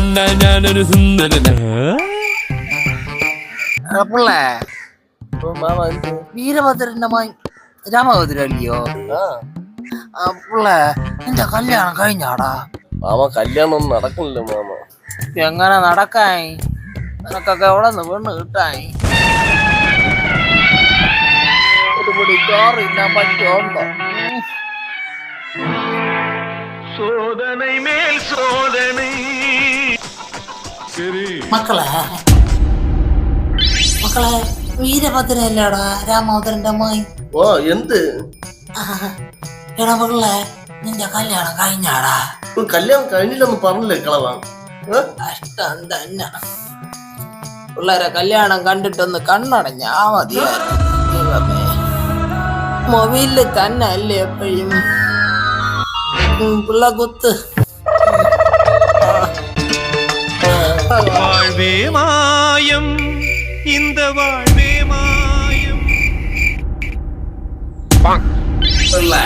കണ്ട ഞാനൊരു സുന്ദരന പിള്ളേ. വീരഭദ്രന്റെ മകൻ അല്ലയോ നിന്റെ കല്യാണം കഴിഞ്ഞാടാ? മാമ കല്യാണം ഒന്നും നടക്കണില്ല മാമ. എങ്ങനെ നടക്കായി? നിനക്കൊക്കെ എവിടെ നിന്ന് പെണ്ണ് കിട്ടായി? ഒരു പിടി ചോറ് തിന്നാൻ പറ്റുമോ? മക്കളെ. മക്കളെ വീരഭദ്രല്ലേടാ രാമോദരന്റെ അമ്മായി ഓ എന്ത്? എടാ മക്കളെ നിന്റെ കല്യാണം കഴിഞ്ഞാടാ. കല്യാണം കഴിഞ്ഞില്ലെന്ന് പറഞ്ഞില്ലേ കളവാ? കഷ്ടം തന്നെ. പിള്ളേരെ കല്യാണം കണ്ടിട്ടൊന്ന് കണ്ണടഞ്ഞാ മതിയായിരുന്നു മൊബൈലിൽ തന്നെ അല്ലേ എപ്പോഴും? പിള്ള കുത്ത്. வாழ்வே மாயம் இந்த வாழ்வே மாயம் പിള്ളേ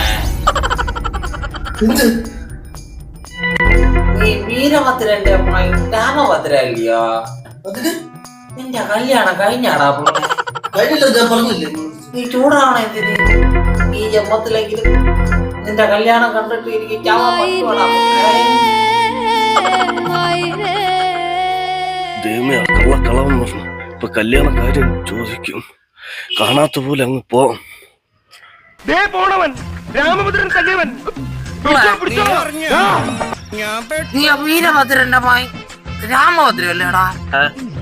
എന്ത് നീ വീരഭദ്രന്റെ മകൻ രാമഭദ്ര അല്ലയോ അതിന് നിന്റെ കല്യാണം കഴിഞ്ഞാടാ പിള്ളേ കഴിഞ്ഞില്ല ഞാൻ പറഞ്ഞില്ലേ നീ ചൂടാവണ എന്തിന് ഈ ജന്മത്തിലെങ്കിലും നിന്റെ കല്യാണം കണ്ടിട്ട് എനിക്ക് ചാവാൻ ദൈവമേ ആ കള്ള കളവെന്ന് പറഞ്ഞു. ഇപ്പൊ കല്യാണ കാര്യം ചോദിക്കും. കാണാത്ത പോലെ അങ്ങ് പോണവൻ. രാമഭദ്രൻ തല്ലിയവൻ. നീ വീരഭദ്രന്റെ മായി രാമഭദ്ര അല്ലേടാ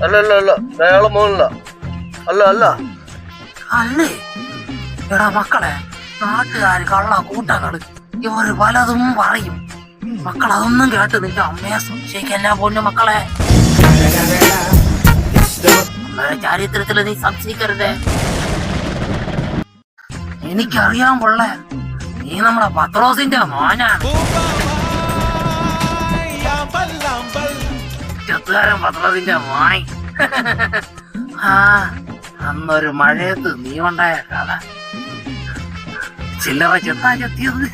അല്ല അല്ല അല്ല. അയാളെ മോനല്ല. അല്ല അല്ല. അല്ലേ എടാ മക്കളെ നാട്ടുകാര് കള്ള കൂട്ടങ്ങൾ ഇവർ പലതും പറയും. മക്കൾ അതൊന്നും കേട്ട് നിന്റെ അമ്മയെ സംശയിക്കല്ല പൊന്നു മക്കളെ? അമ്മയുടെ ചാരിത്രത്തിൽ നീ സംശയിക്കരുതേ. എനിക്കറിയാൻ പൊള്ളെ നീ നമ്മളെ പത്രോസിന്റെ മോനാണ്. ചെത്തുകാരൻ പത്രോസിന്റെ മോൻ ആ അന്നൊരു മഴയത്ത് നീ ഉണ്ടായ കഥ. ചില്ലറ ചെത്താ ചെത്തിയത്.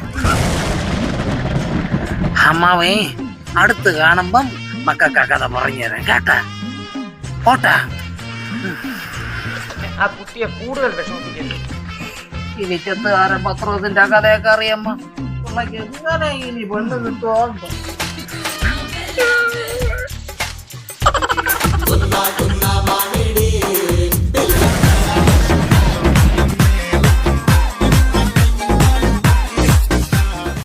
അമ്മാവേ അടുത്ത് കാണുമ്പം മക്കൾക്ക് കഥ പറഞ്ഞു തരാം. കേട്ടാ? പോട്ടാ? ആ കുട്ടിയെ കൂടുതൽ വിഷമിപ്പിക്കരുത്. ഇനി ചെത്തുകാരൻ പത്രോസിന്റെ കഥയൊക്കെ എങ്ങനെ ഇനി പെണ്ണ് കിട്ടുമോ